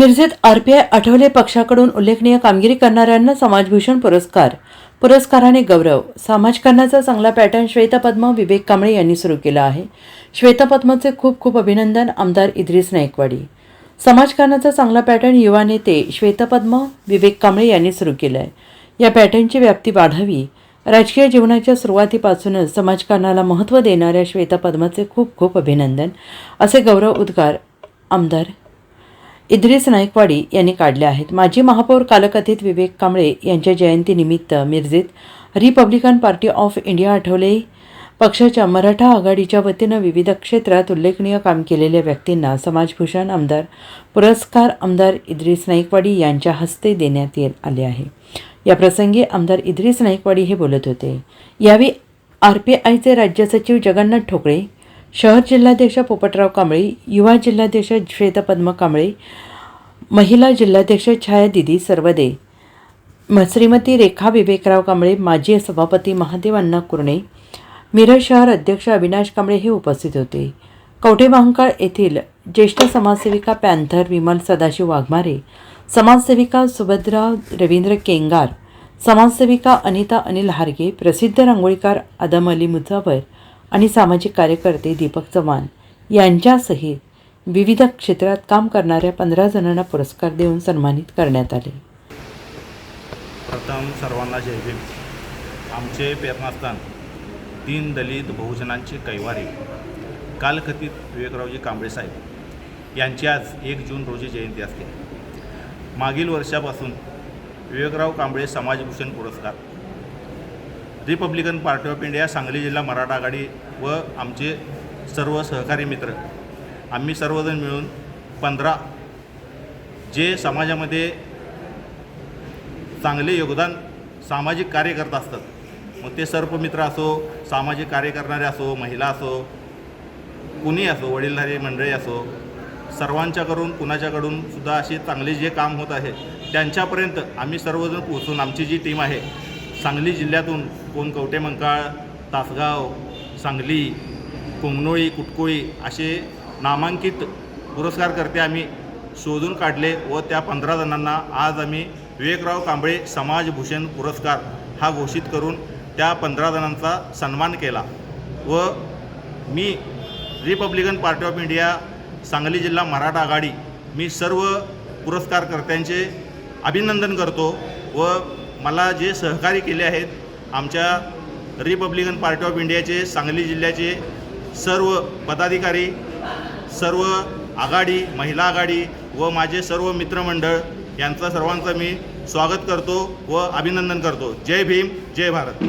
मिरजेत RPI Athawale पक्षाकडून उल्लेखनीय कामगिरी करणाऱ्यांना समाजभूषण पुरस्कार. पुरस्काराने गौरव. समाजकारणाचा चांगला पॅटर्न श्वेतपद्म विवेक कांबळे यांनी सुरू केला आहे. श्वेतपद्मचे खूप खूप अभिनंदन आमदार इद्रिस नाईकवाडी. समाजकारणाचा चांगला पॅटर्न युवा नेते श्वेतपद्म विवेक कांबळे यांनी सुरू केला आहे या पॅटर्नची व्याप्ती वाढावी. राजकीय जीवनाच्या सुरुवातीपासूनच समाजकारणाला महत्त्व देणाऱ्या श्वेतपद्माचे खूप खूप अभिनंदन. असे गौरव उद्गार आमदार इद्रिस नाईकवाडी यांनी काढल्या आहेत. माजी महापौर कालकथित विवेक कांबळे यांच्या जयंतीनिमित्त मिरजेत Republican Party of India Athawale. पक्षाच्या मराठा आघाडीच्या वतीनं विविध क्षेत्रात उल्लेखनीय काम केलेल्या व्यक्तींना समाजभूषण आमदार पुरस्कार आमदार इद्रिस नाईकवाडी यांच्या हस्ते देण्यात येत आले आहे. या प्रसंगी आमदार इद्रिस नाईकवाडी हे बोलत होते. यावेळी आर पी आयचे राज्य सचिव जगन्नाथ ठोकळे शहर जिल्हाध्यक्ष पोपटराव कांबळे युवा जिल्हाध्यक्ष श्वेतपद्म कांबळे महिला जिल्हाध्यक्ष छाया दिदी सर्वदे श्रीमती रेखा विवेकराव कांबळे माजी सभापती महादेव अण्णा कुर्णे मिरज शहर अध्यक्ष अविनाश कांबळे हे उपस्थित होते. कवठे महांकाळ येथील ज्येष्ठ समाजसेविका पॅन्थर विमल सदाशिव वाघमारे समाजसेविका सुभद्रा रवींद्र केंगार समाजसेविका अनिता अनिल हारगे प्रसिद्ध रांगोळीकार आदम अली मुजावर आणि सामाजिक कार्यकर्ते दीपक चव्हाण यांच्यासहित विविध क्षेत्रात काम करणाऱ्या पंधरा जणांना पुरस्कार देऊन सन्मानित करण्यात आले. प्रथम सर्वांना जय भीम. आमचे प्रेरणास्थान दीन दलित बहुजनांचे कैवारी. कालकथित विवेकरावजी कांबळे साहेब. यांची आज एक जून रोजी जयंती असते. मागील वर्षापासून विवेकराव कांबळे समाजभूषण पुरस्कार Republican Party of India Sangli जिल्हा मराठा आघाडी व आमचे सर्व सहकारी मित्र आम्ही सर्वजण मिळून पंधरा जे समाजामध्ये चांगले योगदान सामाजिक कार्य करत असतात मग ते सर्पमित्र असो सामाजिक कार्य करणारे असो महिला असो कुणी असो वडीलधारी मंडळी असो सर्वांच्याकडून कुणाच्याकडून सुद्धा असे चांगले जे काम होत आहे त्यांच्यापर्यंत आम्ही सर्वजण पोहोचून आमची जी टीम आहे सांगली जिल्ह्यातून कोण कवटे मंकाळ तासगाव सांगली कोंगनोळी कुटकोळी असे नामांकित पुरस्कारकर्ते आम्ही शोधून काढले व त्या पंधरा जणांना आज आम्ही विवेकराव कांबळे समाजभूषण पुरस्कार हा घोषित करून त्या पंधरा जणांचा सन्मान केला व मी Republican Party of India Sangli जिल्हा मराठा आघाडी मी सर्व पुरस्कारकर्त्यांचे अभिनंदन करतो व मला जे सहकार्य केले आहेत आमच्या रिपब्लिकन पार्टी ऑफ इंडियाचे सांगली जिल्ह्याचे सर्व पदाधिकारी सर्व आघाडी महिला आघाडी व माझे सर्व मित्रमंडळ यांचं सर्वांचं मी स्वागत करतो व अभिनंदन करतो. जय भीम जय Bharat.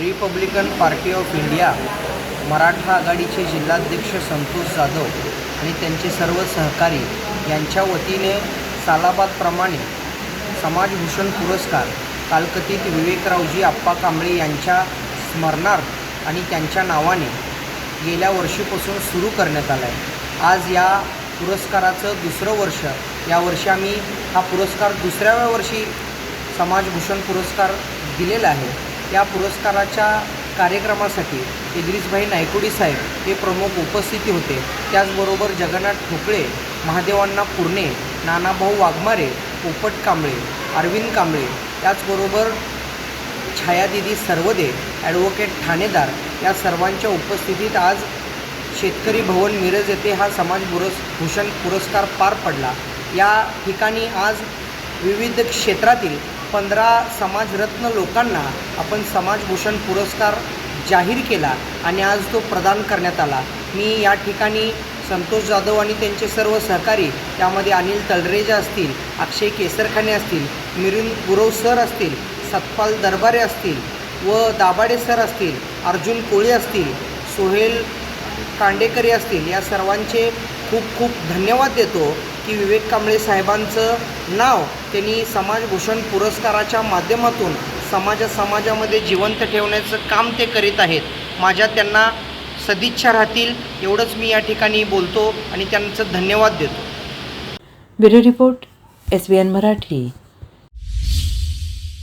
Republican Party of India Maratha आघाडीचे जिल्हाध्यक्ष संतोष जाधव आणि त्यांचे सर्व सहकारी यांच्या वतीने सालाबादप्रमाणे समाजभूषण पुरस्कार कालकथित विवेकरावजी आप्पा कांबळे यांच्या स्मरणार्थ आणि त्यांच्या नावाने गेल्या वर्षीपासून सुरू करण्यात आला आहे आज या पुरस्काराचं दुसरं वर्ष यावर्षी आम्ही हा पुरस्कार दुसऱ्या वर्षी समाजभूषण पुरस्कार दिलेला आहे. या पुरस्काराच्या कार्यक्रमासाठी इद्रिसभाई नायकुडी साहेब हे प्रमुख उपस्थिती होते. त्याचबरोबर जगन्नाथ ठोकळे महादेवांना पुर्णे नानाभाऊ वाघमारे पोपट कांबळे अरविंद कांबळे त्याचबरोबर छायादिदी सर्वदे ॲडव्होकेट ठाणेदार या सर्वांच्या उपस्थितीत आज शेतकरी भवन मिरज येथे हा समाज पुरस् भूषण पुरस्कार पार पडला. या ठिकाणी आज विविध क्षेत्रातील पंधरा समाजरत्न लोकांना आपण समाजभूषण पुरस्कार जाहीर केला आणि आज तो प्रदान करण्यात आला. मी या ठिकाणी संतोष जाधव आणि त्यांचे सर्व सहकारी त्यामध्ये अनिल तलरेजा असतील अक्षय केसरखाने असतील मिलिंद गुरव सर असतील सतपाल दरबारे असतील व दाभाडे सर असतील अर्जुन कोळी असतील सोहेल कांडेकरी असतील या सर्वांचे खूप खूप धन्यवाद देतो की विवेक कांबळे साहेबांचं नाव त्यांनी समाजभूषण पुरस्काराच्या माध्यमातून समाजा समाजामध्ये जिवंत ठेवण्याचं काम ते करीत आहेत. माझ्या त्यांना सदिच्छा राहतील एवढंच मी या ठिकाणी बोलतो आणि त्यांचं धन्यवाद देतो. Bureau report S B N Marathi.